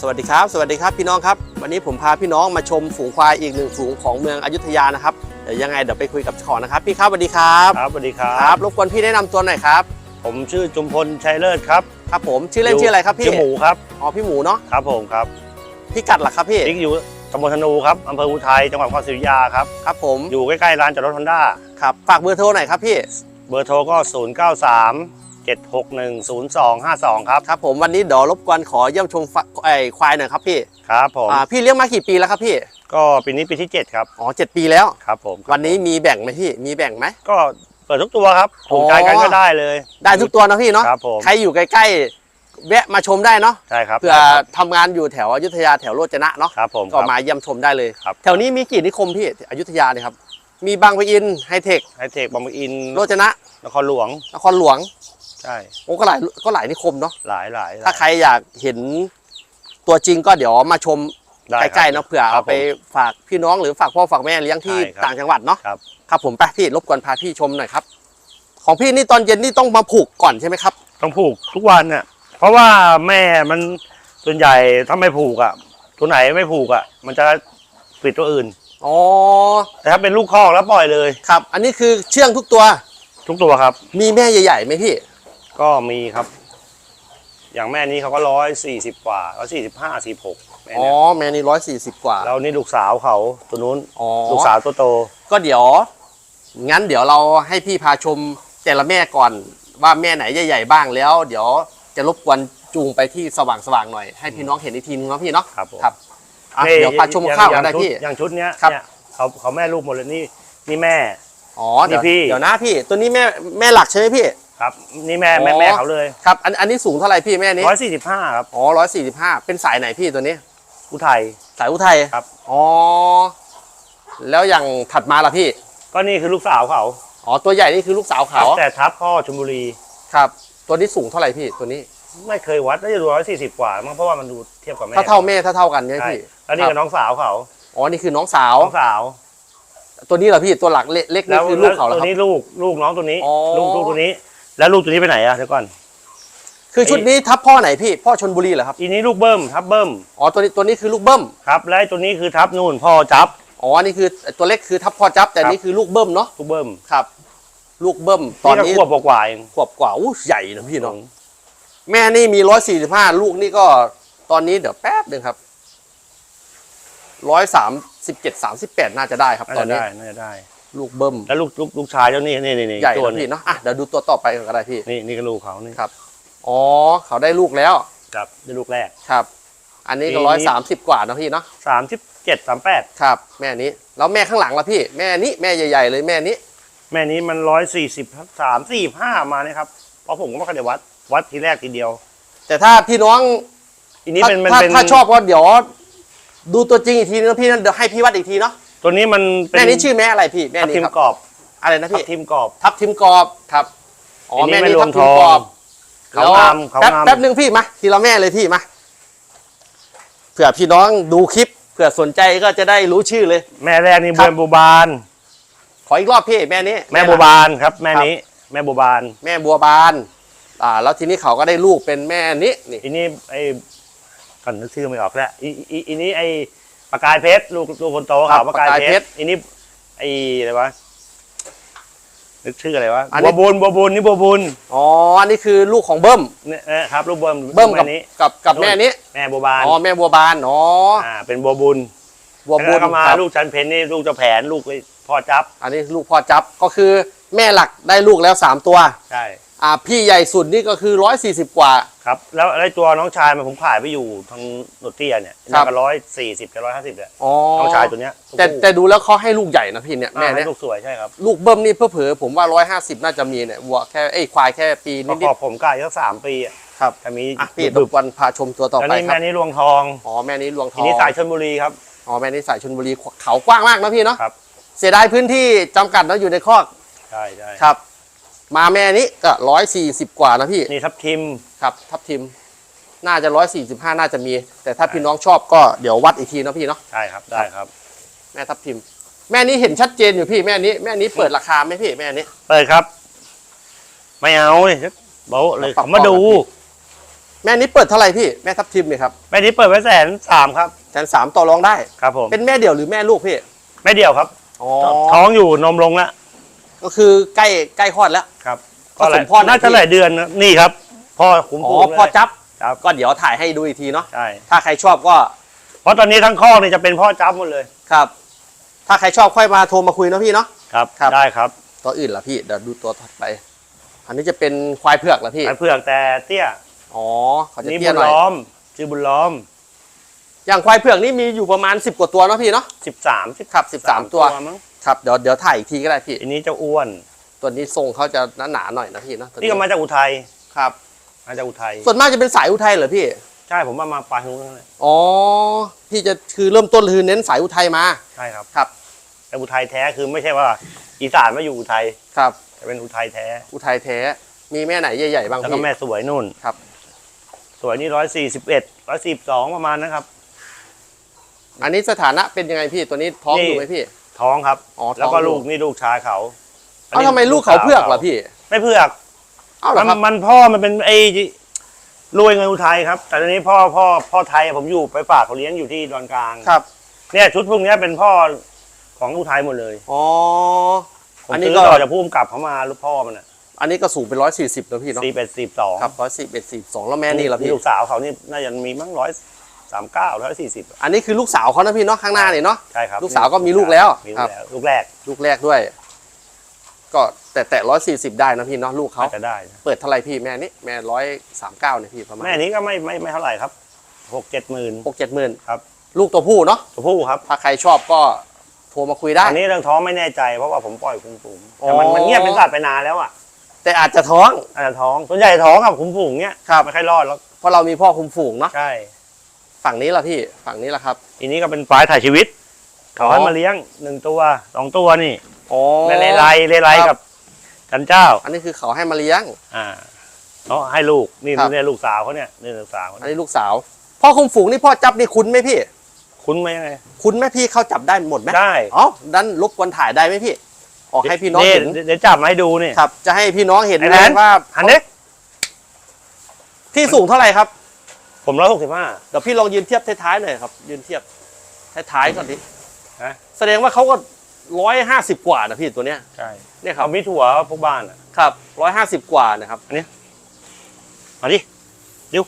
สวัสดีครับ สวัสดีครับพี่น้องครับ วันนี้ผมพาพี่น้องมาชมฝูงควายอีกหนึ่งฝูงของเมืองอยุธยานะครับเดี๋ยวยังไงเดี๋ยวไปคุยกับเจ้าของนะครับพี่ครับสวัสดีครับครับสวัสดีครัครับบ รบกวนพี่แนะนำตัวหน่อยครับผมชื่อจุมพลชัยเลิศครับครับ ผมชื่อเล่นชื่ออะไรครับพี่ชื่อหมูครับอ๋อพี่หมูเนาะครับผมครับพี่กัดหลักครับพี่ติ๊กอยู่ตำบลธนูครับอำเภออุทัยจังหวัดพระศรีอยุธยาครับครับผมอยู่ใกล้ๆร้านจอดรถฮอนด้าครับฝากเบอร์โทรหน่อยครับพี่เบอร์โทรก็ 0 9 3 7 6 1 0 2 5 2 ครับ ครับผมวันนี้เดี๋ยวรบกวนขอเยี่ยมชมฟไอ้ควายหน่อยครับพี่ครับผม อ่าพี่เลี้ยงมากี่ปีแล้วครับพี่ก็ปีนี้ปีที่ 7 ครับ อ๋อเจ็ดปีแล้ว ครับผม วันนี้มีแบ่งไหมพี่มีแบ่งไหม ก็เปิดทุกตัวครับอ๋ถูอกใจกันก็ได้เลย ได้ทุกตัวนะพี่เนาะครับผม ใครอยู่ใกล้ๆแวะมาชมได้เนาะใช่ครับเผื่อทำงานอยู่แถวอยุธยาแถวโรจนะเนาะครับผมก็มาเยี่ยมชมได้เลย ครับ แถวนี้มีกี่นิคมพี่อยุธยาเนี่ยครับมีบางปะอินไฮเทคไฮเทคบางปะอินโรจนะนครหลวงนครหลวง ใช่โอ้ก็หลายก็หลายนิคมเนาะหลายหลายหลยถ้าใครอยากเห็นตัวจริงก็เดี๋ยวมาชมได้ใกล้ๆเนาะเผื่อครัเอาบไปฝากพี่น้องหรือฝากพ่อฝากแม่เลี้ยงที่ใช่ครับต่างจังหวัดเนาะครับครับผมไปพี่รบกวนพาพี่ชมหน่อยครับ ของพี่นี่ตอนเย็นนี่ต้องมาผูกก่อนใช่ไหมครับ ต้องผูกทุกวันเนี่ยเพราะว่าแม่มันส่วนใหญ่ถ้าไม่ผูกอะ ตัวไหนไม่ผูกอะ มันจะปิดตัวอื่นอ๋อแต่ถ้าเป็นลูกคอกแล้วปล่อยเลยครับ อันนี้คือเชื่องทุกตัว ทุกตัวครับ มีแม่ใหญ่ๆไหมพี่ ก็มีครับ อย่างแม่นี้เขาก็ร้อยสี่สิบกว่าร้อยสี่สิบห้าสี่หกแม่อ๋อ เนี่ยแม่นี่ร้อยสี่สิบกว่า แล้วนี่ลูกสาวเขาตัวนู้นอ๋อ ลูกสาวตัวโต ก็เดี๋ยว งั้นเดี๋ยวเราให้พี่พาชมแต่ละแม่ก่อน ว่าแม่ไหนใหญ่ๆบ้างแล้ว เดี๋ยวจะรบกวนจูงไปที่สว่างๆหน่อย ให้พี่น้องเห็นอีกทีนึงเนาะพี่เนาะครับผม ครับอะนี่เดี๋ยวพาชมอย่งข้าวอกัย่านงได้ชุดพี่อย่างชุดเนี้ยครับ เนี่ยเขาเขาแม่ลูกหมดเลยนี่นี่แม่ อ๋อเดี๋ยวนี่พี่ เดี๋ยวนะพี่ ตัวนี้แม่แม่หลักใช่ไหมพี่ ครับ นี่แม่แม่อ๋อ แม่เขาเลยครับอันอันนี้สูงเท่าไหร่พี่แม่นี้ร้อยสี่สิบห้าครับอ๋อร้อยสี่สิบห้าเป็นสายไหนพี่ตัวนี้ อุทัย สายอุทัยครับ อ๋อ แล้วอย่างถัดมาล่ะพี่ ก็นี่คือลูกสาวเขาอ๋อ ตัวใหญ่นี่คือลูกสาวครัเขาบแต่ทับพ่อชลบุรี ครับ ตัวนี้สูงเท่าไหร่พี่ตัวนี้ ไม่เคยวัดน่าจะดูร้อยสี่สิบกว่ามั้งเพราะว่ามันดูเทียบกับแม่ถ้าเท่าแม่ถ้าเท่ากันใช่ไหมใช่พี่แล้วนี่กับน้องสาวเขาอ๋อ นี่คือน้องสาว น้องสาวตัวนี้เหรอพี่ตัวหลักเล็กเล็กแล้นี่วคือลูกเขาเหรอตัวครับ นี้ลูกลูกน้องตัวนี้ อ๋อ ลูกลูกตัวนี้ แล้วลูกตัวนี้ไปไหนอะเดี๋ยวก่อน คือชุดนี้ทับพ่อไหนพี่ พ่อชนบุรีเหรอครับ อีนี้ลูกเบิ้มทับเบิ้มอ๋อตัวนี้ตัวนี้คือลูกเบิ้มครับและไอ้ตัวนี้คือทับนู่นพ่อจับ อ๋ออันนี่คือตัวเล็กคือทับพ่อจับ แต่ครับนี่คือลูกเบิ้มเนาะลูกเบิ้มครับ ลูกเบิ้มตอนนี่นี้ก็ขวบกว่าๆเองขวบกว่าอู้ใหญ่นะพี่เน้องแม่นี่มีร้อยสี่สิบห้าลูกนี่ก็ตอนนี้เดี๋ยวแป๊บหนึ่งครับร้อยสามสิบเจ็ดสามสิบแปดน่าจะได้ครับน่าตอนจะนี้ ได้น่าจะได้ ลูกเบิ้มแล้วลูกลูกลูกชายเจ้านี่นี่นี่นี่ใหญ่ตัวนะนี้พี่เนาะอะเดี๋ยวดูตัวต่อไปกันก็ได้พี่ นี่นี่ก็ลูกเขานี่ครับ อ๋อ เขาได้ลูกแล้ว ครับได้ลูกแรก ครับ อันนี้ก็นี่ ร้อยสามสิบกว่านะพี่เนาะ สามสิบเจ็ดสามแปดครับ แม่นี้ แล้วแม่ข้างหลังล่ะพี่ แม่นี้แม่ใหญ่ ๆ เลยแม่นี้ แม่นี้มันร้อยสี่สิบสามสี่ห้ามาเนี่ยครับเพราะผมก็ไม่เคยได้วัดวัดทีแรกทีเดียวแต่ถ้าพี่น้องอันนี้ถ้าเป็นมันถ้าเป็นถ้าชอบก็เดี๋ยว ดูตัวจริงอีกทีนึงนะพี่นะเดี๋ยวให้พี่วัดอีกทีเนาะ ตัวนี้มันเป็นแม่นี้ชื่อแม่อะไรพี่แม่ทับนี้ทิมครับกรอบอะไรนะทับพี่ทิมกรอบ ทับทิมกรอบครับอ๋ออันนี้แม่ไม่นี้รวทัมบทิมกรอบทองเขางามเขาแป๊บงาม แป๊บนึงพี่มาทีละแม่เลยพี่มาเผื่อพี่น้องดูคลิปเผื่อสนใจก็จะได้รู้ชื่อเลย แม่แรกนี่ครับเบือนบัวบาน ขออีกรอบพี่แม่นี้แม่บัวบานครับ แม่นี้ แม่บัวบานแม่บัวบาน อ่า แล้วทีนี้เขาก็ได้ลูกเป็นแม่นี้นี่ อันนี้ไอ้ก่อนนึกชื่อไม่ออกแล้วอีอีอีนี้ไอ้ ประกายเพชรลูกลูกคนโตครัเขาบประกายประกายเพเพชชรรอันนี้ไอ้อะไรวะนึกชื่ออะไรวะอันนี้ บัวบุญบัวบุญนี่บัวบุญอ๋อ อันนี้คือลูกของเบิ้ม เนี่ยนะครับลูกเบิ้มเบิ้มกับแนี้ กับกับแม่นี้ แม่บัวบานอ๋อ แม่บัวบาน อ๋อ อ่าเป็นบัวบุญบัวบุแล้วญก็มาครับลูกจันเพนนี่ลูกเจ้าแผนลูกไอ้พ่อจับอันนี้ลูกพ่อจับ ก็คือแม่หลักได้ลูกแล้วสามตัว ใช่ อ่าพี่ใหญ่สุดนี่ก็คือร้อยสี่สิบกว่า ครับ แล้วไอ้ตัวน้องชายมันผมขายไปอยู่ทางหนวดเตี้ยเนี่ยครับน่าจะร้อยสี่สิบกับร้อยห้าสิบเนี่ยอ๋อน้องชายตัวเนี้ยแต่แต่ดูแล้วเขาให้ลูกใหญ่นะพี่เนี่ยแม่แม่เนี่เนี่ยยลูกสวยใช่ครับ ลูกเบิ้มนี่เพื่อเผลอๆผมว่าร้อยห้าสิบน่าจะมีเนี่ยวัวแค่เอ้ยควายแค่ปีก็นิขดอบผมกล้าสักสามปีอะๆครับแต่มีอะพี่รบึบบกวนพาชมตัวต่อแล้วไปนี่ครัแม่บนี้รวงทองอ๋อแม่นี้ลวงททีองนี้สายชลบุรีครับอ๋อแม่นี้สายชนบุรีเขากว้างมากนะพี่เนาะครับเสียดายพื้นที่จำกัดแล้วอยู่ในคอกใช่ใช่ครับ มาแม่นี้ก็ร้อยสี่สิบกว่านะพี่นี่ทับทิมครับ ทับทิม น่าจะร้อยสี่สิบห้าน่าจะมี แต่ถ้าพี่น้องชอบก็เดี๋ยววัดอีกทีนะพี่เนาะใช่ครับได้ครับ แม่ทับทิม แม่นี้เห็นชัดเจนอยู่พี่แม่นี้แม่นี้เปิดราคาไหมพี่แม่นี้เปิดครับ ไม่เอาเลยโบ๊ะเลยปรับเขามาดูก่อนนะแม่นี้เปิดเท่าไหร่พี่แม่ทับทิมเนี่ยครับแม่นี้เปิดไว้แสนสามครับแสนสามต่อรองได้ครับผมเป็นแม่เดี่ยวหรือแม่ลูกพี่แม่เดียวครับอ๋อท้องอยู่นมลงแล้ว ก็คือใกล้ใกล้คลอดแล้ว ครับผสมพ่อหน่อยน่าจะพี่ หลายเดือนนะนี่ครับ พ่อคุ้มอ๋ปูอเลยพอจับครับก็เดี๋ยวถ่ายให้ดูอีกทีเนาะใช่ถ้าใครชอบก็เพราะตอนนี้ทั้งข้อกนี่จะเป็นพ่อจับหมดเลยครับ ถ้าใครชอบค่อยมาโทรมาคุยเนาะพี่เนาะ ครับครับ ได้ครับตัวอื่นล่ะพี่เดี๋ยวดูตัวถัดไป อันนี้จะเป็นควายเผือกเหรอพี่ไอ้เผือกแต่เตี้ยอ๋อเขาจะนี่เตี้บุยญหน่อยล้อมชื่อบุญล้อม อย่างควายเผือกนี่มีอยู่ประมาณ 10 กว่าตัวเนาะพี่เนาะสิบสามสิบครับ13ตัว มั้ง ครับเดี๋ยวเดี๋ยวถ่ายอีกทีก็ได้พี่ อันนี้เจ้าอ้วน ตัวนี้ทรงเขาจะหนาๆหน่อยนะพี่เนาะตัวนี่ก็มาจากอุทัยครับ มาจากอุทัยส่วนมากจะเป็นสายอุทัยเหรอพี่ ใช่ผมว่ามาปลายนู้นนั่นแหละอ๋อ พี่จะคือเริ่มต้นคือเน้นสายอุทัยมา ใช่ครับครับ แต่อุทัยแท้คือไม่ใช่ว่า อีสานมาอยู่อุทัยครับ แต่เป็นอุทัยแท้ อุทัยแท้ มีแม่ไหนใหญ่ๆบ้างแล้วก็พี่ แม่สวยนู่นครับ สวยนี่ร้อยสี่สิบเอ็ดร้อยสี่สองประมาณนะครับ อันนี้สถานะเป็นยังไงพี่ ตัวนี้ท้องนี่ อยู่ไหมพี่ ท้องครับ อ๋อแล้วก็ท้องอยู่ลูกนี่ลูกชายเขาเอ้าทำไมลูกเขาเผือกเหรอพี่ไม่เผือกเอ้าเหรมัอนครับมันพ่อมันเป็นไอ้รวยเงินอุทัยครับ แต่ตอนนี้พ่อพ่อพ่อไทยผมอยู่ไปฝากเขาเลี้ยงอยู่ที่ดอนกลางครับเนี่ยชุดพวกเนี้ยเป็นพ่อของอุทัยหมดเลยอ๋อ ผมอันนี้ซื้ก็ ต่อจากผู้กำกับเขามาลูกพ่อมันอะอันนี้ก็สูงเป็นร้อยสี่สิบนะพี่เนาะสี่แปดสิบสองครับร้อยสี่เอ็ดสี่สองแล้วแม่นี่ละพี่ ลูกสาวเขานี่น่าจะมีมั้งร้อย สามเก้าร้อยสี่สิบอันนี้คือลูกสาวเขานะพี่เนาะข้างหน้าเนี่ยเนาะใช่ครับลูกสาวก็มีลูกแล้วมีคลูรับกแล้ว ลูกแรก ลูกแรกด้วย ก็แต่แต่ร้อยสี่สิบได้นะพี่เนาะลูกเขาน่าจะได้นะเปิดเท่าไหร่พี่แม่นี้แม่ร้อยสามเก้าเนี่ยพี่ประมาณแม่นี้ก็ไม่ไม่ไม่เท่าไหร่ครับหกเจ็ดหมื่นหกเจ็ดหมื่นครับลูกตัวผู้เนาะตัวผู้ครับ ถ้าใครชอบก็โทรมาคุยได้อันนี้เรื่องท้องไม่แน่ใจเพราะว่าผมปล่อยคุ้มฝูงอ๋อแต่มันมันเงียบเป็นสัตว์ไปนานแล้วอะแต่อาจจะท้องอาจจะท้องส่วนใหญ่ท้องกับคุ้มฝูงเนี้ยครับไม่ค่อยรอดแล้วเพราะเรามีพ่อคุมฝูงเนาะใช่ ฝั่งนี้ล่ะพี่ฝั่งนี้ล่ะครับทีนี้ก็เป็นฝ่ายถ่ายชีวิต เขาให้อ๋อมาเลี้ยงหนึ่งตัวสองตัวนี่อ๋อแม่เลไลเลไลครักับบจันเจ้า อันนี้คือเขาให้มาเลี้ยง อ่าเขาให้ลูกนี่ครับเนี่ยลูกสาวเขาเนี่ยนี่ลูกสาวเขาอันนี้ลูกสาวพ่อคุมฝูงนี่พ่อจับนี่คุ้นไหมพี่ คุ้นไหมยังไงคุ้นไหมพี่เขาจับได้หมดไหมได้อ๋อดันรบกวนถ่ายได้ไหมพี่ ออกให้พี่น้องเห็นเดี๋ยวจับมาให้ดูนี่ครับ จะให้พี่น้องเห็นไอ้เลแทยนว่าหันเน็กที่สูงเท่าไหร่ครับ ผมร้อยหกสิบห้าเดี๋ยวพี่ลองยืนเทียบท้ายๆหน่อยครับ ยืนเทียบท้ายๆก่อนดิฮะแสดงว่าเขาก็ร้อยห้าสิบกว่านะพี่ตัวเนี้ยใช่เนี่ยครัเขาบมีถั่วพวกบ้านอะครับร้อยห้าสิบกว่านะครับมาดิเร็ว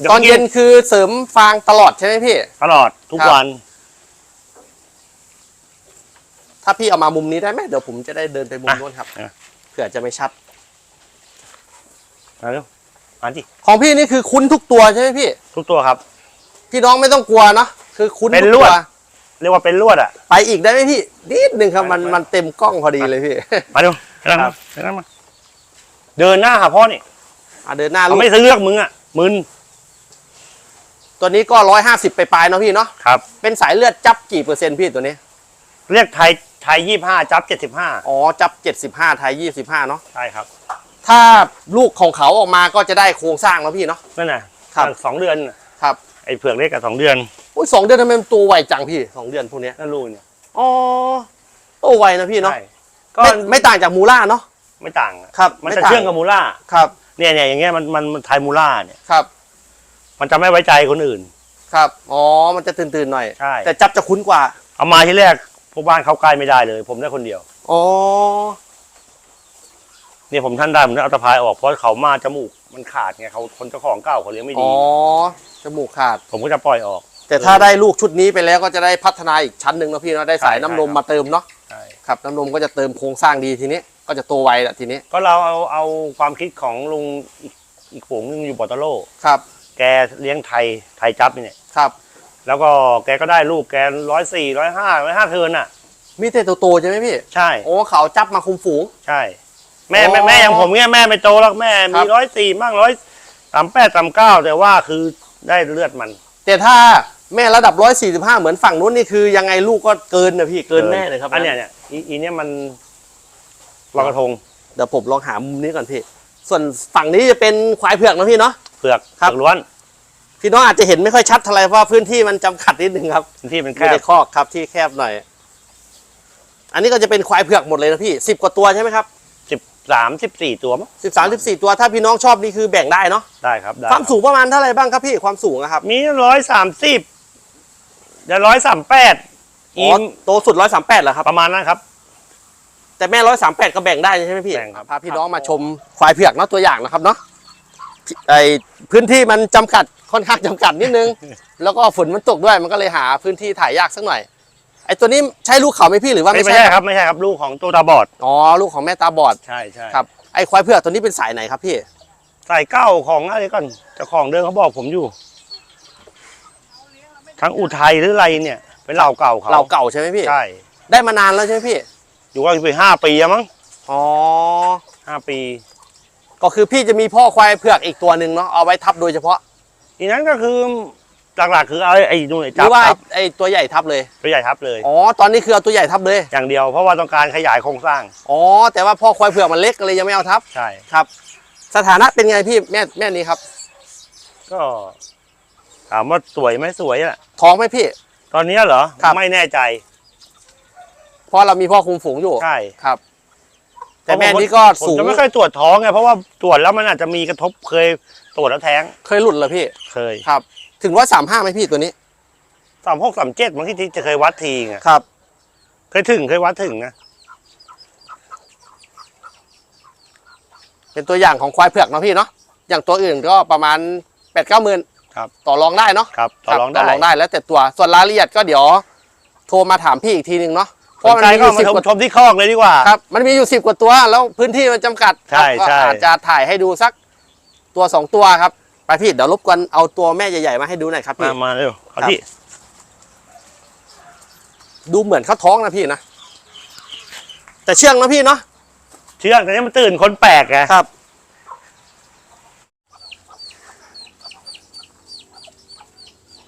ดี๋วตอนเย็นคือเสริมฟางตลอดใช่ไหมพี่ ตลอดทุกครับวัน ถ้าพี่เอามามุมนี้ได้ไหมเดี๋ยวผมจะได้เดินไปมุมอะ นู้นครับอะเผื่อจะไม่ชัด มาเร็ว มาดิของพี่นี่คือคุ้นทุกตัวใช่ไหมพี่ ทุกตัวครับ พี่น้องไม่ต้องกลัวเนาะคือคุ้นเป็นทุกลวตัดเรียกว่าเป็นลวดอะไปอีกได้ไหมพี่นิดนึงครับมันไปไปมันเต็มกล้องพอดีเลยพี่มาเร็วเดินครัมาบเดินมาเดินหน้าหาพ่อนี่อะเดินหน้าเขาลูกไม่ซื้อเลือกมึงอะมึนตัวนี้ก็ร้อยห้าสิบไปปลายๆเนาะพี่เนาะครับเป็นสายเลือดจับกี่เปอร์เซ็นต์พี่ตัวนี้ เรียกไทยไทยยี่ห้าจับเจ็ดสิบห้าอ๋อจับเจ็ดสิบห้าไทยยี่สิบห้าเนาะใช่ครับ ถ้าลูกของเขาออกมาก็จะได้โครงสร้างแล้วพี่เนาะ นั่นน่ะครับ สองเดือนน่ะครับไอ้เผือกเล็กกับสองเดือนอุ้ยสองเดือนทำไมมันตัวไวจังพี่สองเดือนพวกเนี้ยนั่นลูกเนี่ยอ๋อโตไวนะพี่เนาะใช่ก็ไม่ไม่ต่างจากมูล่าเนาะ ไม่ต่างอะครับมันไจะเชื่องกับมูล่าครับเนี่ยเนี่ยอย่างเงี้ยมันมันมันไทยมูล่าเนี่ยครับมันจะไม่ไว้ใจคนอื่น ครับอ๋อมันจะตื่นๆหน่อย ใช่ แต่จับจะคุ้นกว่าเอามาที่แรกพวกบ้านเข้าใกล้ไม่ได้เลย ผมได้คนเดียว อ๋อ เนี่ยผมท่านได้ผมได้เอาตะพายออกเพราะเขามาจมูกมันขาดไงเขาคนเจ้าของเก่าเขาเลี้ยงไม่อ๋ดีอจมูกขาด ผมก็จะปล่อยออก แต่ถ้าได้ลูกชุดนี้ไปแล้วก็จะได้พัฒนาอีกชั้นหนึ่งนะพี่เนาะได้สายใช่น้ำนมใช่ครับมาเติมเนาะใช่ครับน้ำนมก็จะเติมโครงสร้างดีทีนี้ ก็จะโตไวแหละทีนี้ ก็เราเอาเอาความคิดของลุงอีกอีกฝูงหนึงอยู่ปอตโลครับ แกเลี้ยงไทยไทยจับเนี่ยครับ แล้วก็แกก็ได้ลูกแกร้อยสี่ร้อยห้าร้อยห้าเทิร์นอะ มีแต่โตๆใช่ไหมพี่ ใช่ โอ้เขาจับมาคุมฝูง ใช่ แม่แม่อ๋อแม่อย่างผมเนี่ยแม่ไม่โตหรอกแม่ครัมีบร้อยสี่มั่งร้อยสามแปดสามเก้าแต่ว่าคือได้เลือดมัน แต่ถ้าแม่ระดับ145เหมือนฝั่งนู้นนี่คือยังไงลูกก็เกินนะพี่เกินแน่เลยครับอันเนี้ยเนี่ยอีอีเนี่ยมันลอยกระทงเดี๋ยวผมลองหามุมนี้ก่อนพี่ส่วนฝั่งนี้จะเป็นควายเผือกนะพี่เนาะเปลือกครับเปลือกล้วนพี่น้องอาจจะเห็นไม่ค่อยชัดเท่าไหร่เพราะพื้นที่มันจำกัดนิดนึงครับพื้นที่เป็นแคไม่บได้คอกครับที่แคบหน่อย อันนี้ก็จะเป็นควายเผือกหมดเลยนะพี่สิบกว่าตัวใช่ไหมครับ สิบสามสิบสี่ตัวมั้งสิบสามสิบสี่ตัวถ้าพี่น้องชอบนี่คือแบ่งได้เนาะได้ครับได้ความสูงประมาณเท่าไหร่บ้างครับพี่ความสูงอะครับมีร้อยสามสิบจะร้อยสามแปดอ๋อโตสุดร้อยสามแปดเหรอครับประมาณนั้นครับ แต่แม่ร้อยสามแปดก็แบ่งได้ใช่ไหมพี่แบ่งครับพาพี่น้องมาชมควายเผือกเนาะตัวอย่างนะครับเนาะไอพื้นที่มันจำกัดค่อนข้างจำกัดนิดนึง แล้วก็ฝนมันตกด้วยมันก็เลยหาพื้นที่ถ่ายยากสักหน่อย ไอตัวนี้ใช่ลูกเขาไหมพี่หรือว่าไม่ไม่ใช่ใช่ครับไม่ใช่ครับลูกของตัวตาบอดอ๋อลูกของแม่ตาบอดใช่ใช่ครับไอควายเผือกตัวนี้เป็นสายไหนครับพี่ใส่เก้าของอะไรก่อนเจ้าของเดิมเขาบอกผมอยู่ ทั้งอุทัยหรืออะไรเนี่ย เป็นเหล่าเก่าเขาเราเก่าใช่ไหมพี่ ใช่ได้มานานแล้วใช่ไหมพี่อยู่ว่าไปห้าปีแล้วมั้งอ๋อห้าปี ก็คือพี่จะมีพ่อควายเผือกอีกตัวหนึ่งเนาะเอาไว้ทับโดยเฉพาะทีนั้นก็คือ หลักๆคือเอาไอ้นู่นไอ้หจัรืบอว่าครับไอตัวใหญ่ทับเลย ตัวใหญ่ทับเลย อ๋อ ตอนนี้คือเอาตัวใหญ่ทับเลย อย่างเดียวเพราะว่าต้องการขยายโครงสร้างอ๋อ แต่ว่าพ่อควายเผือกมันเล็กก็เลยยังไม่เอาทับ ใช่ ครับ สถานะเป็นไงพี่แม่แม่นี้ครับ ก็ ถามว่าสวยไหมสวยอะท้องไหมพี่ ตอนนี้เหรอครับ ไม่แน่ใจเพราะเรามีพ่อคุมฝูงอยู่ ใช่ครับ แต่แม่นี้ก็ผมสูง จะไม่ค่อยตรวจท้องไงเพราะว่าตรวจแล้วมันอาจจะมีกระทบเคยตรวจแล้วแท้งเคยหลุดเหรอพี่ เคย ครับ ถึงร้อยสามห้าไหมพี่ตัวนี้สามหกสามเจ็ดบางที่จะเคยวัดทีไงครับ เคยถึงเคยวัดถึงนะเป็นตัวอย่างของควายเผือกเนาะพี่เนาะอย่างตัวอื่นก็ประมาณแปดเก้าหมื่นครับ ต่อรองได้เนาะครับ ต่อรองต่ได้อรองได้แล้วแต่ตัวส่วนรายละเอียดก็เดี๋ยว โทรมาถามพี่อีกทีหนึ่งเนาะเพสราะนมันใจมีอก็ยู่มาสิบชมกว่าชมที่คอกเลยดีกว่าครับมันมีอยู่สิบกว่าตัว แล้วพื้นที่มันจำกัดใช่ครับใช่ก็อาจจะถ่ายให้ดูสักตัวสองตัวครับ ไปพี่เดี๋ยวรบกวนเอาตัวแม่ใหญ่ๆมาให้ดูหน่อยครับพี่ มามาเร็วเอาครับที่ ดูเหมือนเขาท้องนะพี่นะแต่เชื่องนะพี่เนาะเชื่องแต่นี่มันตื่นคนแปลกไงครับ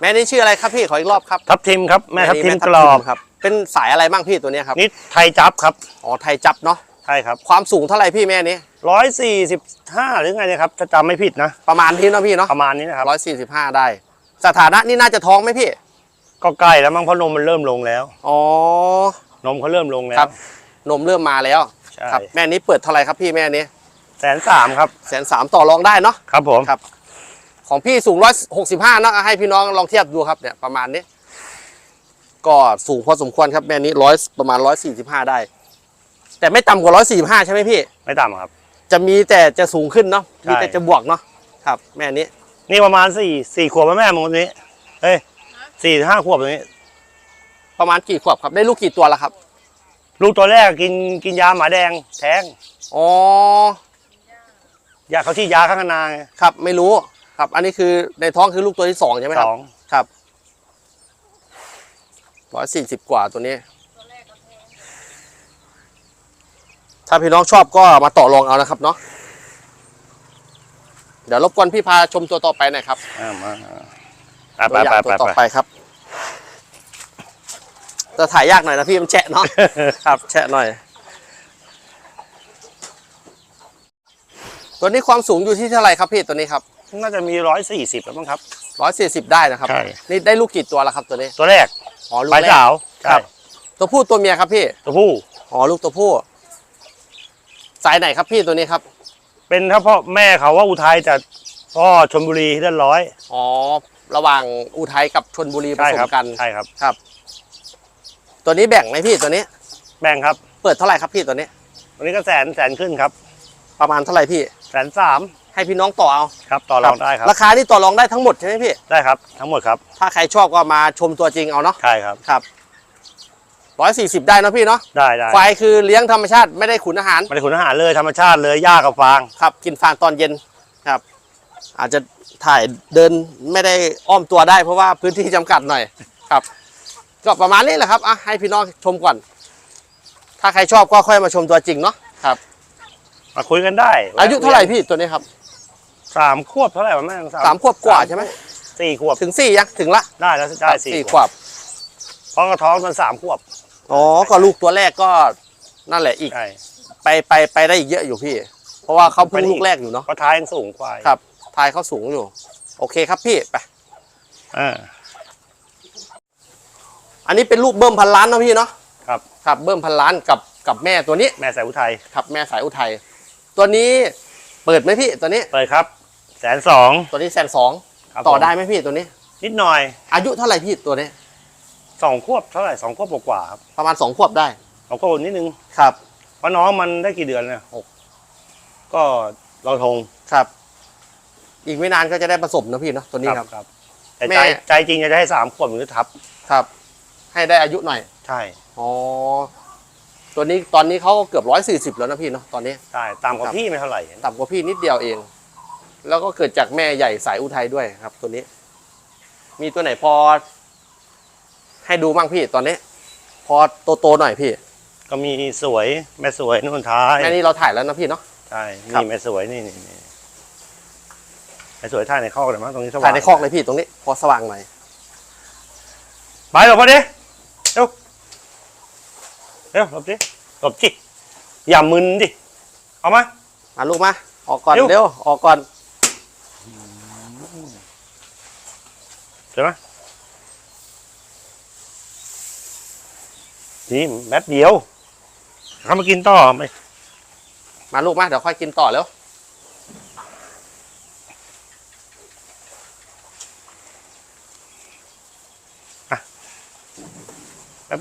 แม่นี่ชื่ออะไรครับพี่ขออีกรอบครับ ทับทิมครับแม่ทับทิมแกรอบครับ เป็นสายอะไรบ้างพี่ตัวเนี้ยครับนี่ไทยจับครับอ๋อไทยจับเนาะ ใช่ครับความสูงเท่าไหร่พี่แม่นี้ร้อยสี่สิบห้าหรือไงเนี่ยครับถ้าจำไม่ผิดนะ ประมาณนี้เนาะพี่เนาะประมาณนี้นะครับร้อยสี่สิบห้าได้ สถานะนี่น่าจะท้องไหมพี่ ก็ใกล้แล้วมั้งเพราะนมมันเริ่มลงแล้ว อ๋อ นมเขาเริ่มลงแล้วครับ นมเริ่มมาแล้วใช่ครับแม่นี้เปิดเท่าไหร่ครับพี่แม่นี้แสนสามครับแสนสามต่อรองได้เนาะครับผมครับ ของพี่สูงร้อยหกสิบห้าเนาะให้พี่น้องลองเทียบดูครับเนี่ยประมาณนี้ ก็สูงพอสมควรครับแม่นี้ร้อยประมาณร้อยสี่สิบห้าได้ แต่ไม่ต่ำกว่าร้อยสี่สิบห้าใช่ไหมพี่ ไม่ต่ำครับ จะมีแต่จะสูงขึ้นเนาะใช่ มีแต่จะบวกเนาะครับ แม่นี้นี่ประมาณสี่สี่ขวบแล้วแม่มึงคนนี้เฮ้ยสี่ห้าขวบตรงนี้ ประมาณกี่ขวบครับได้ลูกกี่ตัวแล้วครับลูกตัวแรกกินกินยาหมาแดงแท้งอ๋อยาเขาที่ยาข้างนาไงครับไม่รู้ครับ อันนี้คือในท้องคือลูกตัวที่สองใช่ไหมคสรับองครับร้อยสี่สิบกว่าตัวนี้ ถ้าพี่น้องชอบก็มาต่อรองเอานะครับเนาะเดี๋ยวรบกวนพี่พาชมตัวต่อไปหน่อยครับอ่ามาไปตัวอย่างไปตัวไปต่อไปไปครับจะถ่ายยากหน่อยนะพี่มันแฉะเนาะ ครับแฉะหน่อย ตัวนี้ความสูงอยู่ที่เท่าไหร่ครับพี่ตัวนี้ครับน่าจะมีร้อยสี่สิบแล้วมั้งครับ ร้อยสี่สิบได้นะครับ ใช่ นี่ได้ลูกกี่ตัวแล้วครับตัวนี้ตัวแรกอ๋อลูกปลายแรกสาวครัใช่บตัวผู้ตัวเมียครับพี่ตัวผู้อ๋อลูกตัวผู้ สายไหนครับพี่ตัวนี้ครับ เป็นถ้าพ่อแม่เขาว่าอุทัยแต่พ่อชนบุรีเลือดร้อย อ๋อ ระหว่างอุทัยกับชนบุรีผใช่สครัมกันใช่ครับ ครับ ตัวนี้แบ่งไหมพี่ตัวนี้ แบ่งครับเปิดเท่าไหร่ครับพี่ตัวนี้ วันนี้ก็แสนแสนขึ้นครับประมาณเท่าไหร่พี่ แสนสามให้พี่น้องต่อเอาครับต่อรองได้ครับราคานี่ต่อรองได้ทั้งหมดใช่ไหมพี่ ได้ครับทั้งหมดครับถ้าใครชอบก็มาชมตัวจริงเอาเนาะใช่ครับ ครับ ร้อยสี่สิบได้เนอะพี่เนาะได้ได้ควายคือเลี้ยงธรรมชาติไม่ได้ขุนอาหารไม่ได้ขุนอาหารเลยธรรมชาติเลยหญ้ากับฟางครับกินฟางตอนเย็นครับ อาจจะถ่ายเดินไม่ได้อ้อมตัวได้เพราะว่าพื้นที่จำกัดหน่อยครับ ก็ประมาณนี้แหละครับอะให้พี่น้องชมก่อน ถ้าใครชอบก็ค่อยมาชมตัวจริงเนาะครับ มาคุยกันได้อายุเท่าไหร่พี่ตัวนี้ครับสามขวบเท่าไหร่วะแม่สามขวบกว่าใช่ไหมสี่ขวบถึงสี่ยังถึงละได้แล้วได้สี่สี่ขขววบบเพราะกระท้องมันสามขวบ อ๋อก็ลูกตัวแรกก็นั่นแหละอีก ใช่ไปไปไปได้อีกเยอะอยู่พี่ เพราะว่าเขาเพิ่งลูกแรกอยู่เนาะเพราะท้ายยังสูงควายครับทายเขาสูงอยู่ โอเคครับพี่ไป อ่า อันนี้เป็นลูกเบิ้มพันล้านเนาะพี่เนาะครับ ครับเบิ้มพันล้านกับกับแม่ตัวนี้แม่สายอุทัยครับแม่สายอุทัยตัวนี้เปิดไหมพี่ตัวนี้ เปิดครับแสนสองตัวนี้แสนสองครับต่อผมได้ไหมพี่ตัวนี้ นิดหน่อยอายุเท่าไหร่พี่ตัวนี้ สองควบเท่าไหร่สองควบกว่าๆครับประมาณสองขวบได้สองควบนิดนึงครับเพราะน้องมันได้กี่เดือนเนี่ยหกก็เราทงครับ อีกไม่นานก็จะได้ผสมนะพี่เนาะตัวนี้ครับ ครับแต่แม่ใจใจจริงจะให้สามขวบหรือทับ ครับ ให้ได้อายุหน่อยใช่อ๋อตัวนี้ตอนนี้เขาเกือบร้อยสี่สิบ140แล้วนะพี่เนาะตอนนี้ ใช่ตามกับครับ พี่ไม่เท่าไหร่ต่ำกว่าพี่นิดเดียวเอง แล้วก็เกิดจากแม่ใหญ่สายอุทัยด้วยครับ ตัวนี้ มีตัวไหนพอ ให้ดูบ้างพี่ตอนนี้ พอโตๆหน่อยพี่ก็มีสวยแม่สวยนู่นท้ายแม่นี้เราถ่ายแล้วนะพี่เนาะใช่ครับนี่แม่สวยนี่นี่นี่แม่สวยท่ายในข้อกเลยมั้งตรงนี้สว่างถ่ายในคอกเลยพี่ตรงนี้ พอสว่างหน่อยไปหลบพอดิเร็วเร็วหลบดิหลบจิอย่ามึนดิเอามามาลูกมาออกก่อนเร็วเร็วออกก่อนใช่ไหม นี่แป๊บเดียวเขามากินต่อไม่มาลูกมาเดี๋ยวค่อยกินต่อแล้วแป๊บ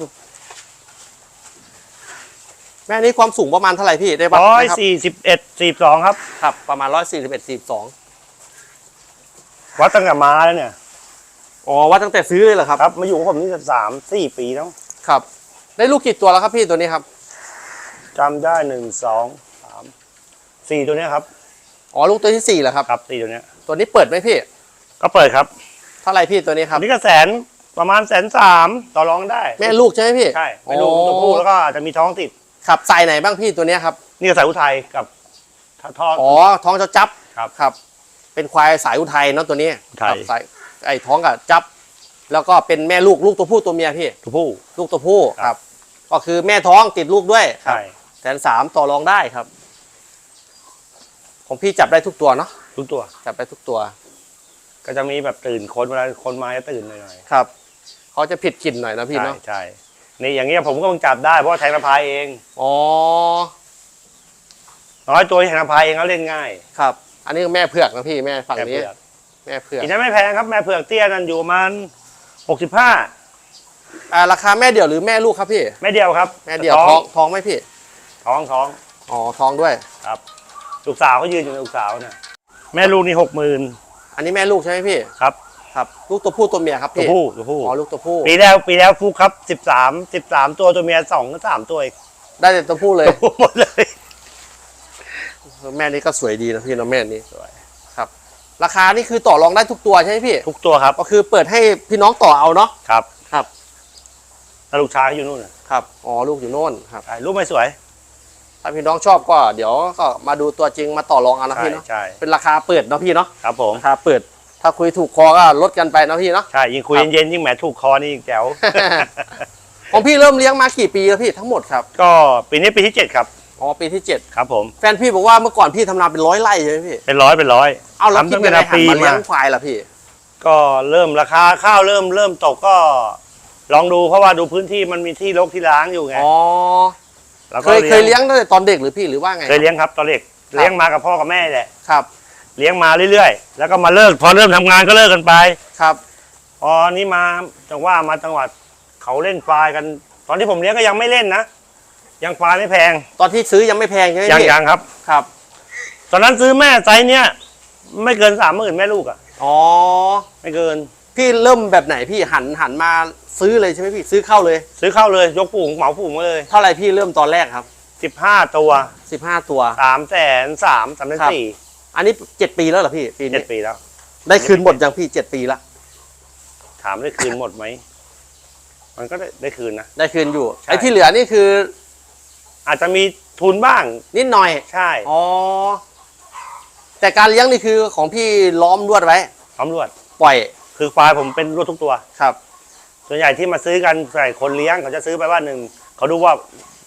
แม่นี้ความสูงประมาณเท่าไหร่พี่ได้บ้างร้อยไหมครับสี่สิบเอ็ดสี่สองครับ ครับ ประมาณร้อยสี่สิบเอ็ดสี่สองวัดตั้งแต่มาแล้วเนี่ย อ๋อว่าตั้งแต่ซื้อเลยเหรอครับ ครับ มาอยู่กับผมนี่สามสี่ปีแล้ว ครับ ได้ลูกกี่ตัวแล้วครับพี่ตัวนี้ครับจำได้หนึ่งสองสามสี่ตัวเนี้ยครับอ๋อลูกตัวที่สี่เหรอครับ ครับสี่ตัวเนี้ยตัวนี้เปิดไหมพี่ก็เปิดครับเท่าไหร่พี่ตัวนี้คอัรับนนี้ก็แสนประมาณแสนสามต่อรองได้แม่ลูกใช่ไหมพี่ใช่ไม่รู้ตัวผู้แล้วก็อาจจะมีท้องติดครับสายไหนบ้างพี่ตัวเนี้ยครับนี่ก็สายอุทัยกับท่ออ๋อท้องเจ้าจับครับครับ เป็นควายสายอุทัยเนาะตัวนี้อุทัย ครับสายไอ้ท้องกับจับ แล้วก็เป็นแม่ลูกลูกตัวผู้ตัวเมียพี่ตัวผู้ ลูกตัวผู้คครัรับ บ ก็คือแม่ท้องติดลูกด้วยครับใช่แสนสามต่อรองได้ครับ ของพี่จับได้ทุกตัวเนาะทุกตัว จับได้ทุกตัวก็จะมีแบบตื่นคนเวลาคนมาจะตื่นหน่อยครับเขาจะผิดกลิ่นหน่อยนะๆพี่ใช่เนาะใช่นี่อย่างเงี้ยผมก็เพิ่งจับได้เพราะว่าแทงนภายเอง อ๋อน้อยตัวที่แทงนภายเองเขาเล่นง่ายครับ อันนี้แม่เผือกนะพี่แม่ฝั่งแม่นี้เผือกแม่เผือกอีกนั้นไม่แพงครับแม่เผือกเตี้ยนั่นอยู่ประมาณ หกสิบห้าอ่าราคาแม่เดี่ยวหรือแม่ลูกครับพี่ แม่เดียวครับแม่เดี่ยวท้ท้อองงท้องไหมพี่ ท้องท้องอ๋อท้องด้วยลูกสาวเขายืนอยู่ในลูกสาวเนี่ยแม่ลูกนี่หกหมื่นอันนี้แม่ลูกใช่ไหมพี่ ครับครับ ลูกตัวผู้ตัวเมียครับตัวพี่ ผู้ตัวผู้อ๋อลูกตัวผู้ ปีแล้วปีแล้วฟูกครับสิบสามสิบสามตัวตัวเมียสองก็สามตัวเองได้แต่ตัวผู้เลย ตัวผู้หมดเลย แม่นี้ก็สวยดีนะพี่เนาะแม่นี้สวยค รับราคานี่คือต่อรองได้ทุกตัวใช่ไหมพี่ ทุกตัวครับก็คือเปิดให้พี่น้องต่อเอาเนาะครับครับแล้วลูกชายเขาอยู่นู่นน่ะครับอ๋อลูกอยู่โน่นครับใช่ลูกไม่สวยถ้าพี่น้องชอบก็เดี๋ยวก็มาดูตัวจริงมาต่อรองเอานะใช่พี่เนาะใช่เป็นราคาเปิดเนาะพี่เนาะครับผม ราคาเปิด ถ้าคุยถูกคอก็ลดกันไปเนาะพี่เนาะ ใช่ ยิ่งคุยครับ เย็นๆยิ่งแหมถูกคอนี่ยิ่งแจ๋ว ของพี่เริ่มเลี้ยงมากี่ปีแล้วพี่ทั้งหมดครับ ก็ปีนี้ปีที่เจ็ดครับ อ๋อปีที่เจ็ดครับผม แฟนพี่บอกว่าเมื่อก่อนพี่ทำนาเป็นร้อยไร่ใช่ไหมพี่ เป็นร้อยเป็นร้อยเอาแล้วทำคิตั้ดงยังไงแต่หันปีมาเลี้ยงมาควายล่ะพี่ ก็เริ่มราคาข้าวเริ่มเริ่มตกก็ ลองดูเพราะว่าดูพื้นที่มันมีที่รกที่ล้างอยู่ไงอ๋อ แล้วเคก็ยเคยเลี้ยงตั้งแต่ตอนเด็กหรือพี่หรือว่าไง เคยเลี้ยงครับตอนเด็กครับ เลี้ยงมากับพ่อกับแม่แหละครับ เลี้ยงมาเรื่อยๆ แล้วก็มาเลิกพอเริ่มทำงานก็เลิกกันไป ครับ พอนี้มาจังว่ามาจังหวัดเขาเล่นควายกัน ตอนที่ผมเลี้ยงก็ยังไม่เล่นนะ ยังควายไม่แพง ตอนที่ซื้อยังไม่แพงใช่ไหมยังพี่ยังครับ ครับ ตอนนั้นซื้อแม่ไซส์เนี้ยไม่เกินสามหมื่นแม่ลูกอะอ๋อ ไม่เกิน พี่เริ่มแบบไหนพี่หันหันมาซื้อเลยใช่ไหมพี่ซื้อเข้าเลย ซื้อเข้าเลยยกฝูงเหมาฝูงมาเลยเท่าไหร่พี่เริ่มตอนแรกครับสิบห้าตัวสิบห้าตัว สามแสนสามสามแสนครับสี่อันนี้เจ็ดปีแล้วเหรอพี่ปีเจ็นี้ดปีแล้ว ได้คืนหมดยังพี่เจ็ดปีละถามได้คืนหมดไหม มันก็ได้ได้คืนนะ ได้คืนอยู่ใช่ ไอ้ที่เหลือนี่คือ อาจจะมีทุนบ้าง นิดหน่อยใช่อ๋อแต่การเลี้ยงนี่คือของพี่ล้อมลวดไว้พร้อมรวดปล่อยคือควายผมเป็นรวดทุกตัว ครับส่วนใหญ่ที่มาซื้อกันใส่คนเลี้ยงเขาจะซื้อไปว่าหนึ่งเขาดูว่า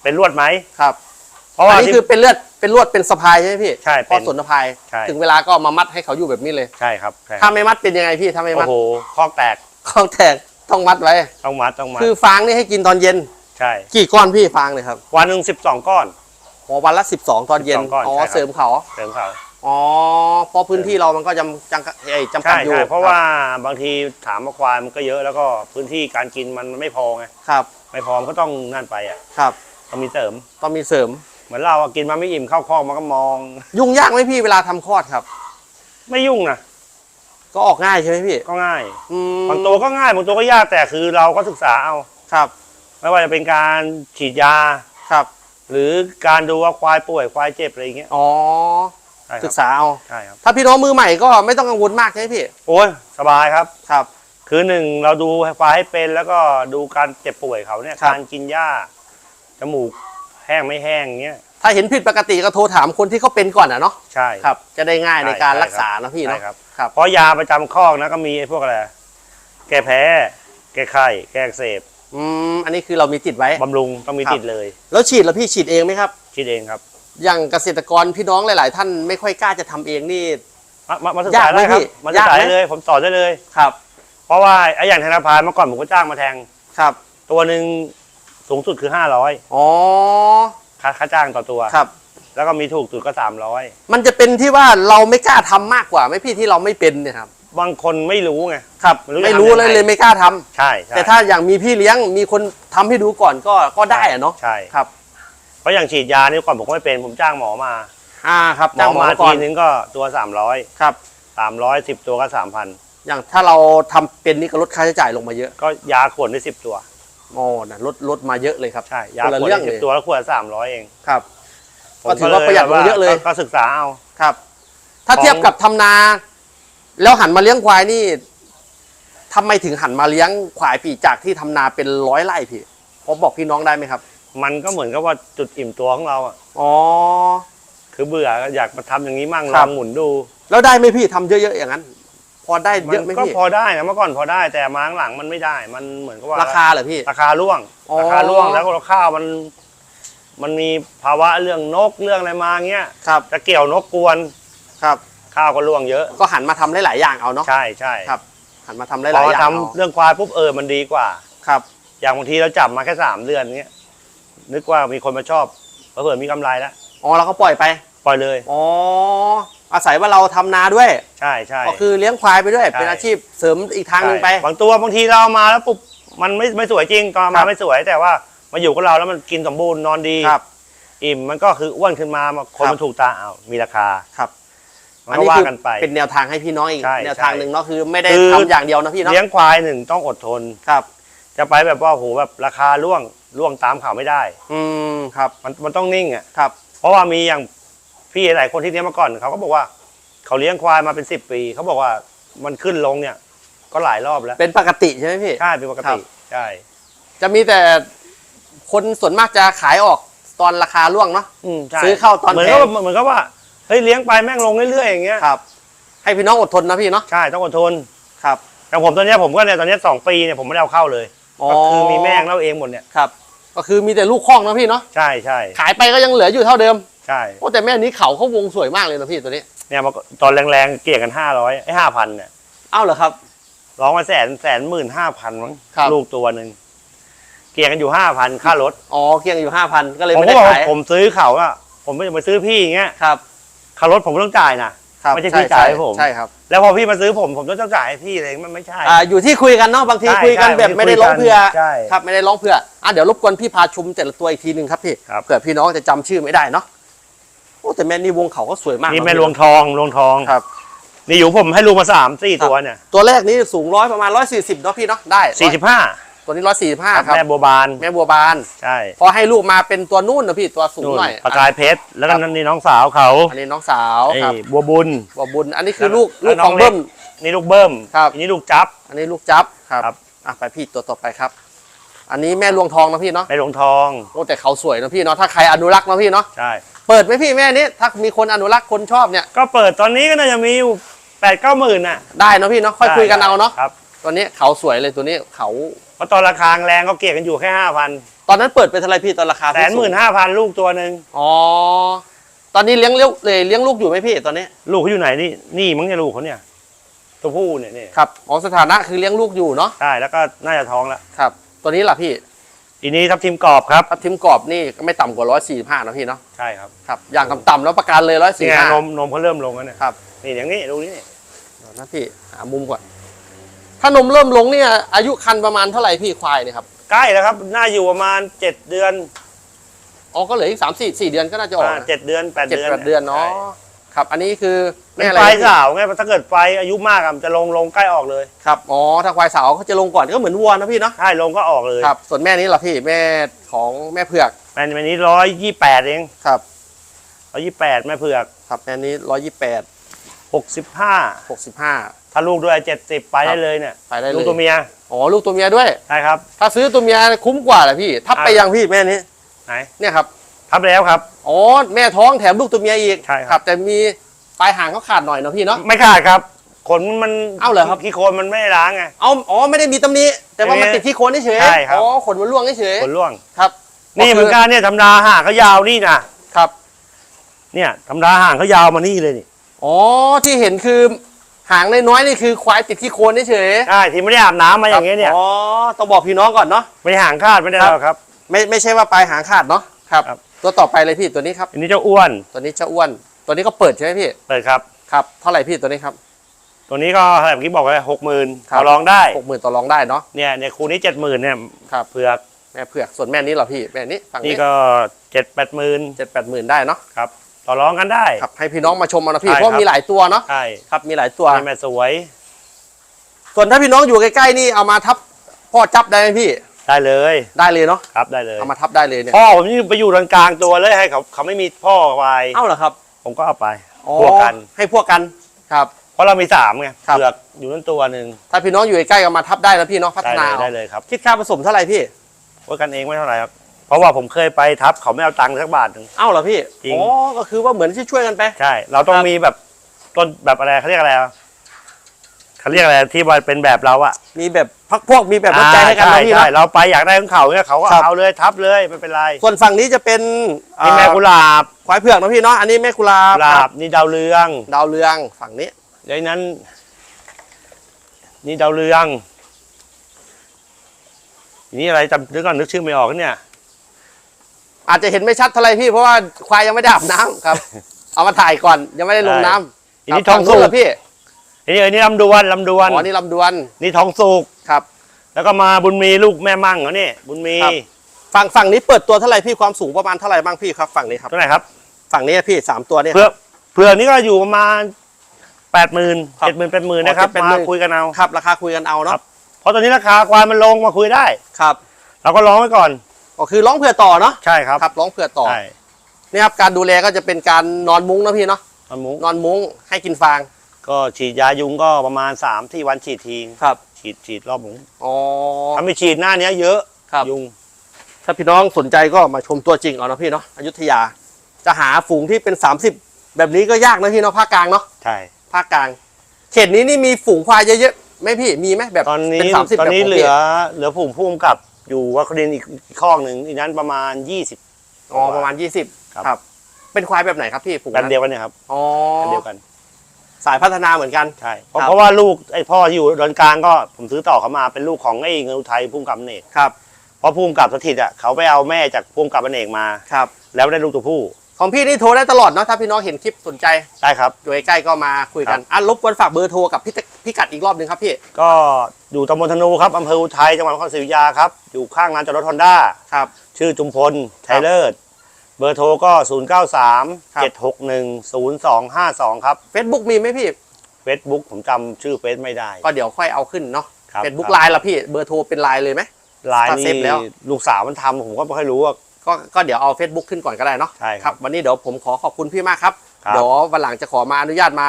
เป็นลวดไหม ครับเพราะอัว่านนี้ที่ คือเป็นเลือดเป็นลวดเป็นสะพายใช่ไหมพี่ใช่พเป็อนสนสะพาย ใช่ ถึงเวลาก็มามัดให้เขาอยู่แบบนี้เลย ใช่ครับใช่ถ้าไม่มัดเป็นยังไงพี่ถ้าไม่มัโอ้ดโหคอกแตกข้องแตกต้องมัดไว้ ต้องมัดต้องมัดคือฟางนี่ให้กินตอนเย็น ใช่ กี่ก้อนพี่ฟางเลยครับวันหนึ่งสิบสองก้อน อ๋อวันละสิบสองตอนเย็น 12ก้อนอ๋อใช่ครับ เสริมเขา เสริมเขาอ๋อเพราะพื้นที่เรามันก็จำจำกัดเอ้ยจำกัใช่ดอยู่ใช่เพราะว่าบางทีถามมาควายมันก็เยอะแล้วก็พื้นที่การกินมันไม่พอไงครับ ไม่พอมันก็ต้องนั่นไปอะครับ ต้องมีเสริม ต้องมีเสริม เหมือนเราอะกินมาไม่อิ่มเข้าคอกมันก็มอง ยุ่งยากไหมพี่เวลาทำคลอดครับ ไม่ยุ่งนะก็ออกง่ายใช่ไหมพี่ก็ง่าย อืมบางตัวก็ง่ายบางตัวก็ยากแต่คือเราก็ศึกษาเอา ครับ ไม่ว่าจะเป็นการฉีดยา ครับ หรือการดูว่าควายป่วยควายเจ็บอะไรอย่างเงี้ยอ๋อ ใช่คศึรับกษาเอา ใช่ครับ ถ้าพี่น้องมือใหม่ก็ไม่ต้องกังวลมากใช่ไหมพี่ โอ้ยสบายครับ ครับ คือหนึ่งเราดูควายให้เป็นแล้วก็ดูการเจ็บป่วยเขาเนี่ยครับ การกินหญ้าจมูกแห้งไม่แห้งเงี้ยถ้าเห็นผิดปกติก็โทรถามคนที่เขาเป็นก่อนอะเนาะ ใช่ ครับ จะได้ง่ายในใช่การใช่รักษานะพี่ใช่เนาะครับ ครับ เพราะยาประจำคอกนะก็มีไอ้พวกอะไรแก้แพ้ แก้ไข้ แก้อักเสบ อืมอันนี้คือเรามีติดไว้ บำรุงต้องมีครับติดเลย แล้วฉีดแล้วพี่ฉีดเองไหมครับคิดเองครับอย่างเกษตรกรพี่น้องหลาย ๆ ท่านไม่ค่อยกล้าจะทำเองนี่ มามามาศึกษายากไหมได้ครับพี่มาศึกษายากไหม ได้เลย ผมสอนได้เลย ครับเพราะว่าไอ้อย่างธนาพานเมื่อก่อนผมก็จ้างมาแทง ครับตัวหนึ่งสูงสุดคือห้าร้อยอ๋อค่าค่าจ้างต่อตัว ครับ แล้วก็มีถูกสุดก็สามร้อยมันจะเป็นที่ว่าเราไม่กล้าทำมากกว่าไหมพี่ที่เราไม่เป็นเนี่ยครับ บางคนไม่รู้ไง ครับไม่รู้จะไม่รู้ทำยังเลยไงเลยไม่กล้าทำใช่ใช่แต่ถ้าอย่างมีพี่เลี้ยงมีคนทำให้ดูก่อนก็ก็ได้อะเนาะใช่ครับ เพราะอย่างฉีดยานี่ก่อนผมก็ไม่เป็นผมจ้างหมอมาอ่าครับหมจ้าองหมอมาก่อทีนนึงก็ตัวสามร้อยครับสามร้อยสิบตัวก็สามพันอย่างถ้าเราทำเป็นนี่ก็ลดค่าใช้จ่ายลงมาเยอะ ก็ยาขวดได้สิบตัวโอ้นะลดลดมาเยอะเลยครับใช่ยาคนละขวดเรื่องได้สิเลบยตัวแล้วขวดสามร้อยเองครับผมก็ถือว่าประหยัดลงเยอะเลยก็ก็ศึกษาเอาครับ ถ้าของเทียบกับทำนา แล้วหันมาเลี้ยงควายนี่ทำไมถึงหันมาเลี้ยงควายปีจากที่ทำนาเป็นร้อยไร่พี่ผมบอกพี่น้องได้ไหมครับ มันก็เหมือนกับว่าจุดอิ่มตัวของเราอะอ๋อ คือเบื่อก็อยากมาทำอย่างนี้มั่งคลรัอบ งหมุนดูแล้วได้ไหมพี่ทำเยอะๆอย่างนั้น พอได้มัเยอะไหมก็พี่พอได้นะเมื่อก่อนพอได้แต่มาหลังๆมันไม่ได้ มันเหมือนกับว่าราคาเหรอพี่ ราคาร่วงอ๋อ ราคาร่วงแล้วก็ข้าวมัน มันมีภาวะเรื่องนกเรื่องอะไรมาเงี้ยครับจะเกี่ยวนกกวนครับ ข้าวก็ร่วงเยอะก็หันมาทำหลายๆอย่างเอาเนาะ ใช่ใช่ครับ หันมาทำหพลาอยๆมาอย่างทำเอาเรื่องควายปุ๊บเออมันดีกว่า ครับ อย่างบางทีเราจับมาแค่สามเดือนเงี้ยนึกว่ามีคนมาชอบเผื่อๆมีกำไรแล้วอ๋อเราก็ปล่อยไป ปล่อยเลย อ๋อ อาศัยว่าเราทำนาด้วย ใช่ใช่ ก็คือเลี้ยงควายไปด้วย ใช่ เป็นอาชีพเสริมอีกทางหนึ่งไป ใช่บางตัวบางทีเราเอามาแล้วปุ๊บมันไม่ไม่สวยจริงตอนครัมาบ ไม่สวยแต่ว่ามาอยู่กับเราแล้วมันกินสมบูรณ์นอนดี ครับ อิ่มมันก็คืออ้วนขึ้นมามาคนครับ มันถูกตาเอามีราคา ครับ มันก็ว่าคือกันไป เป็นแนวทางให้พี่น้องอีกใช่แนวทางใช่หนึ่งเนาะคือไม่ได้คือ ทำอย่างเดียวนะพี่เนาะเลี้ยงควายหนึ่งต้องอดทน ครับ จะไปแบบว่าโหแบบราคาร่วงร่วงตามข่าวไม่ได้ อืมครับมันมันต้องนิ่งอะ ครับ เพราะว่ามีอย่างพี่หลายคนที่เลี้ยงมาก่อนเขาก็บอกว่า เขาเลี้ยงควายมาเป็นสิบปีเขาบอกว่ามันขึ้นลงเนี่ย ก็หลายรอบแล้วเป็นปกติใช่ไหมพี่ ใช่เป็นปกครัติบ ใช่จะมีแต่คนส่วนมากจะขายออกตอนราคาร่วงเนาะ อืมใช่ซื้อเข้าตอนเหมือนแพก็งเหมือนก็ว่า เฮ้ยเลี้ยงไปแม่งลงเรื่อยๆอย่างเงี้ยครับ ให้พี่น้องอดทนนะพี่เนาะใช่ต้องอดทนครับอย่างผมตอนเนี้ยผมก็เนี่ยตอนเนี้ยสองปีเนี่ยผมไม่ได้เอาเข้าเลยก็คือมีแม่งเล่าเองหมดเนี่ยครับ ก็คือมีแต่ลูกคอกนะพี่เนาะใช่ใช่ขายไปก็ยังเหลืออยู่เท่าเดิมใช่โอ้แต่แม่นี้เขาเขาวงสวยมากเลยนะพี่ตัวนี้เนี่ยมาตอนแรงๆเกลี่ยกันห้าร้อยไอ้ห้าพันเนี่ยเอ้าเหรอครับร้องมาแสนแสนหมื่นห้าพันมั้งครับลูกตัวหนึ่งเกลี่ยกันอยู่ห้าพันค่ารถอ๋อเคียงอยู่ห้าพันก็เลยผมไม่ก็ได้บอกว่าขายผมซื้อเขาอะผมไม่ไปซื้อพี่อย่างเงี้ยครับ ค่ารถผมก็ต้องจ่ายนะ ครับไม่ใช่พี่จ่ายให้ผม ใช่ครับแล้วพอพี่มาซื้อผมผมต้องจ่ายให้พี่เลยมันไม่ใช่ อ่าอยู่ที่คุยกันเนาะบางทีใช่คุยกันใช่แบบบางทีไม่ได้ร้องคุยกันเพื่อใช่ครับไม่ได้ร้องเพื่ออะเดี๋ยวรบกวนพี่พาชมแต่ละตัวอีกทีหนึ่งครับพี่ครับ เผื่อพี่น้องจะจำชื่อไม่ได้เนาะโอ้แต่แม่นี่วงเขาก็สวยมากนี่นะแม่พี่ลวงทองลวงทองครับ นี่อยู่ผมให้ลูกมาสามสี่ครับตัวเนี่ยตัวแรกนี่สูงร้อยประมาณร้อยสี่สิบเนาะพี่เนาะได้สี่สิบห้า ตัวนี้ร้อยสี่สิบห้าครับแม่บัวบานแม่บัวบาน ใช่พอให้ลูกมาเป็นตัวนู่นนะพี่ตัวสูงนู่นหน่อยประกายเพชรแล้วก็ครับนั่นนี่น้องสาวเขาอันนี้น้องสาวไอ้ครับบัวบุญบัวบุญ อันนี้คือลูกแล้ลูวกน้ขอองงเล็กเบิ้มนี่ลูกเบิ้มครับอันนี้ลูกจับ อันนี้ลูกจับครับครับอะไปพี่ตัวต่อไปครับ อันนี้แม่ลวงทองนะพี่เนาะแม่หลวงทองโอ้แต่เขาสวยนะพี่เนาะถ้าใครอนุรักษ์นะพี่เนาะใช่เปิดไหมพี่แม่นี้ถ้ามีคนอนุรักษ์คนชอบเนี่ยก็เปิดตอนนี้ก็น่าจะมีอยู่แปดเก้าหมื่นน่ะได้เนาะพี่เนาะค่อยคุยกันเอาเนาะครับ ตัวนี้เขาสวยเลยตัวนี้เขา เพราะตอนราคาแรงก็เกลี่ยกันอยู่แค่ห้าพันตอนนั้นเปิดไปเท่าไหรพี่ตอนราคาแสนหมื่นห้าพันลูกตัวหนึ่งอ๋อ ตอนนี้เลี้ยงเลี้ยงเลยเลี้ยงลูกอยู่ไหมพี่ตอนนี้ ลูกเขาอยู่ไหนนี่นี่มั้งเนี่ยลูกเขาเนี่ย ตัวผู้เนี่ยนี่ครับ อ๋อสถานะคือเลี้ยงลูกอยู่เนาะ ใช่แล้วก็น่าจะท้องแล้วครับ ตัวนี้ล่ะพี่จอีนี้ทับทิมกรอบครับทับทิมกรอบนี่ก็ไม่ต่ำกว่าร้อยสี่ห้านะพี่เนาะ ใช่ครับครับ อย่างต่ำๆแล้วประกันเลยร้อยนี่สี่ไงห้านมนมเขาเริ่มลงแล้วเนี่ยครับ นี่อย่างนี้ดูนี่เดี๋ยวนะพี่หามุมก่อน ถ้านมเริ่มลงเนี่ยอายุคันประมาณเท่าไหร่พี่ควายเนี่ยครับใกล้แล้วครับ น่าอยู่ประมาณเจ็ดเดือนอ๋อก็เหลืออีกสามสี่สี่เดือนก็น่าจะออกอ่านะเจ็ดเดือนแปดเจ็ดเดือนแปดเดือนเนาะใช่ครับ อันนี้คือเป็แม่นอะไรไฟพี่สาวไงถ้าเกิดไฟอายุมากอะมันจะลงลงใกล้ออกเลยครับอ๋อถ้าควายสาวเขาจะลงก่อนก็เหมือนวัวนะพี่เนาะใช่ลงก็ออกเลยครับส่วนแม่นี้เหรอพี่แม่ของแม่เผือกแม่นนี้ร้อยยี่แปดเองครับร้อยยี่แปดแม่เผือกครับแม่นี้ร้อยยี่แปดหกสิบห้าหกสิบห้า ถ้าลูกด้วยเจ็ดสิบไปครัได้บเลยเนี่ยไปได้เลย ลูกตัวเมียอ๋อลูกตัวเมียด้วย ใช่ครับ ถ้าซื้อตัวเมียคุ้มกว่าแหละพี่ ทับไปอะยังพี่แม่นี้ไหนเนี่ยครับทับแล้วครับ อ๋อแม่ท้องแถมลูกตัวเมียอีกใช่ครับ แต่มีปลายหางเขาขาดหน่อยเนาะพี่เนาะไม่ขาดครับ ขนมันเอ้าเหรอครับขี้โคลนมันไม่ได้ล้างไงเอาอ๋อไม่ได้มีตำหนิแต่ว่ามันไม่ได้ติดที่โคนเฉยๆใช่ครับอ๋อขนมันร่วงเฉยขนร่วงๆครับ นี่เหมือนกันเนี่ยธรรมดาห่างเขายาวนี่นะครับ เนี่ยธรรมดาห่างเขายาวมานี่เลยนี่อ๋อที่เห็นคือ หางน้อยๆนี่คือควายติดที่โคนเฉยใช่ที่ไม่ได้อาบน้ำมาๆอย่างเงี้ยเนี่ย อ๋อต้องบอกพี่น้องก่อนเนาะ ไม่ได้ห่างคาดไม่ได้ครับหรอกครับ ไม่ไม่ใช่ว่าปลายหางขาดเนาะครับ ครับ ตัวต่อไปเลยพี่ตัวนี้ครับ อันนี้เจ้าอ้วนตัวนี้เจะอ้วน ตัวนี้ก็เปิดใช่ไหมพี่เปิดครับ ครับเท่าไหร่พี่ตัวนี้ครับตัวนี้ก็แบบที่บอกไว้หกหมื่นครับต่อรองได้ หกหมื่นต่อรองได้เนาะเนี่ยเนี่ยคูนี้เจ็ดหมื่นเนี่ยครับเผือกแม่เผือกส่วนแม่นี้เหรอพี่แม่นี้ฝั่งนี่นี้ก็เจ็ดแปดหมื่นเจ็ดแปดหมื่นได้เนาะครับ ต่อรองกันได้ ครับให้พี่น้องมาชมเอานะพี่ใช่เพราะครับมีหลายตัวเนาะใช่ครับมีหลายตัว นี่แม่สวยส่วนถ้าพี่น้องอยู่ใกล้ๆนี่เอามาทับพ่อจับได้ไหมพี่ได้เลยได้เลยเนาะครับได้เลยเอามาทับได้เลยเนี่ยพ่อผมนี่ไปอยู่ตรงกลางตัวเลยให้เขาเขาไม่มีพ่อไว้เอ้าเหรอครับผมก็เอาไปอ๋อพวกกัน ให้พวกกันครับ เพราะเรามีสามไงครับเผือกอยู่นั่นตัวหนึ่งถ้าพี่น้องอยู่ใกล้ๆเอามาทับได้แล้วพี่เนาะพัฒได้นาเลยเอาได้เลยครับคิดค่าผสมเท่าไหร่พี่พวกกันเองไม่เท่าไหร่ครับ เพราะว่าผมเคยไปทับเขาไม่เอาตังค์สักบาทหนึ่ง เอ้าเหรอพี่จริง อ๋อก็คือว่าเหมือนที่ช่วยกันไป ใช่ เราต้องครับ มีแบบต้นแบบอะไรเขาเรียกอะไรอะเขาเรียกอะไรที่มันเป็นแบบเราอะมีแบบพักพวกมีแบบน้ำใจให้กันอ่านะใช่พี่ใช่เนาะเราไปอยากได้ของเขาเนี่ยเขาก็ครับ เอาเลยทับเลยไม่เป็นไรส่วนฝั่งนี้จะเป็นนี่แม่กุหลาบควายเผือกนะพี่เนาะอันนี้แม่กุหลาบกุหลาบนี่ดาวเรืองดาวเรืองฝั่งนี้เดี๋ยวนั้น นี่ดาวเรืองอันนี่อะไรจำนึกก่อนนึกชื่อไม่ออกเนี่ย อาจจะเห็นไม่ชัดเท่าไหร่พี่เพราะว่าควายยังไม่ได้อาบน้ำครับ เอามาถ่ายก่อนยังไม่ได้ลงน้ำอันนี้คทรับองฝั่นู้สุนเหรกอพี่อันนี้อันนี้ลำดวนลำดวนอ๋อนี่ลำดวนนี่ทองสุกครับ แล้วก็มาบุญมีลูกแม่มั่งเหรอนี่บุญมีครับฝั่งฝั่งนี้เปิดตัวเท่าไหร่พี่ความสูงประมาณเท่าไหร่บ้างพี่ครับฝั่งนี้ครับเท่าไหร่ครับ ฝั่งนี้พี่สามตัวเนี่ยเพื่อเพื่อนี่ก็อยู่ประมาณแปดหมื่นครับเจ็ดหมื่นแปดหมื่นนะครับอ๋อมา70,000คุยกันเอาครับ ราคาคุยกันเอาเนาะครับเพราะตอนนี้ราคาควายมันลงมาคุยได้ครับ เราก็ร้องไว้ก่อน ก็คือร้องเผื่อต่อเนาะใช่ครับครับร้องเผื่อต่อใช่นี่ครับการดูแลก็จะเป็นการนอนมุ้งนะพี่เนาะตอนมุ้งนอนมุ้งให้กินฟาง ก็ฉีดยายุงก็ประมาณสามที่วันฉีดทีครับฉีดฉีดรอบมุ้งอ๋อถ้าไม่ฉีดหน้าเนี้ยเยอะครับยุง ถ้าพี่น้องสนใจก็มาชมตัวจริงเอานะพี่เนาะอยุธยา จะหาฝูงที่เป็น 30 แบบนี้ก็ยากนะพี่เนาะภาคกลางเนาะใช่ภาคกลาง เขตนี้นี่มีฝูงควายเยอะๆไหมพี่มีไหมแบบตอนเป็นี้สามสิบตอนนี้แบบขงเหพี่ลือเหลือผู้พุ่มกับ อยู่วัดคดินอีกอีกข้องหนึ่งอีกนั้นประมาณยี่สิบอ๋อประมาณ 20ครับครับ เป็นควายแบบไหนครับพี่ฝูงแบบนั้นเดียวกันเนี่ยครับอ๋อแบบเดียวกัน สายพัฒนาเหมือนกัน ใช่เพราะครับ เพราะว่าลูกไอ้พ่อที่อยู่ดอนกลางก็ผมซื้อต่อเขามาเป็นลูกของไอ้เงินอุทัยพุ่มกับอเนกครับเพราะพุ่มกับสถิตอะเขาไปเอาแม่จากพุ่มกับอเนกมา ครับ แล้วได้ลูกตัวผู้ ของพี่นี่โทรได้ตลอดเนาะถ้าพี่น้องเห็นคลิปสนใจได้ครับอยู่ใกล้ๆก็มาคุยกันอะรบกวนฝากเบอร์โทรกับพี่ตะพี่กัดอีกรอบหนึ่งครับพี่ ก็อยู่ตำบลธนูครับอำเภออุทัยจังหวัดนครศรีอยุธยาครับ อยู่ข้างร้านจอดรถฮอนด้าครับ ชื่อจุมพลไทยเลิศเบอร์โทรก็ 0 9 3ครับ7 6 1 0 2 5 2 ครับ Facebook มีไหมพี่เฟซบุ๊กผมจำชื่อเฟซไม่ได้ ก็เดี๋ยวค่อยเอาขึ้นเนาะครับเฟซบุ๊กครับไลน์ละพี่ เบอร์โทรเป็นไลน์เลยไหมไลน์ถ้าเซนี่ฟแล้วลูกสาวมันทำผมก็ไม่ค่อยรู้ว่า ก็ก็เดี๋ยวเอา Facebook ขึ้นก่อนก็ได้เนาะใช่ครับ วันนี้เดี๋ยวผมขอขอบคุณพี่มากครับครับ เดี๋ยววันหลังจะขอมาอนุญาตมา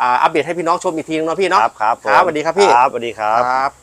อ่าอัปเดตให้พี่น้องชมอีกทีนึงเนาะพี่เนาะครับครับผมครับสวัสดีครับพี่ครับสวัสดีครับครับ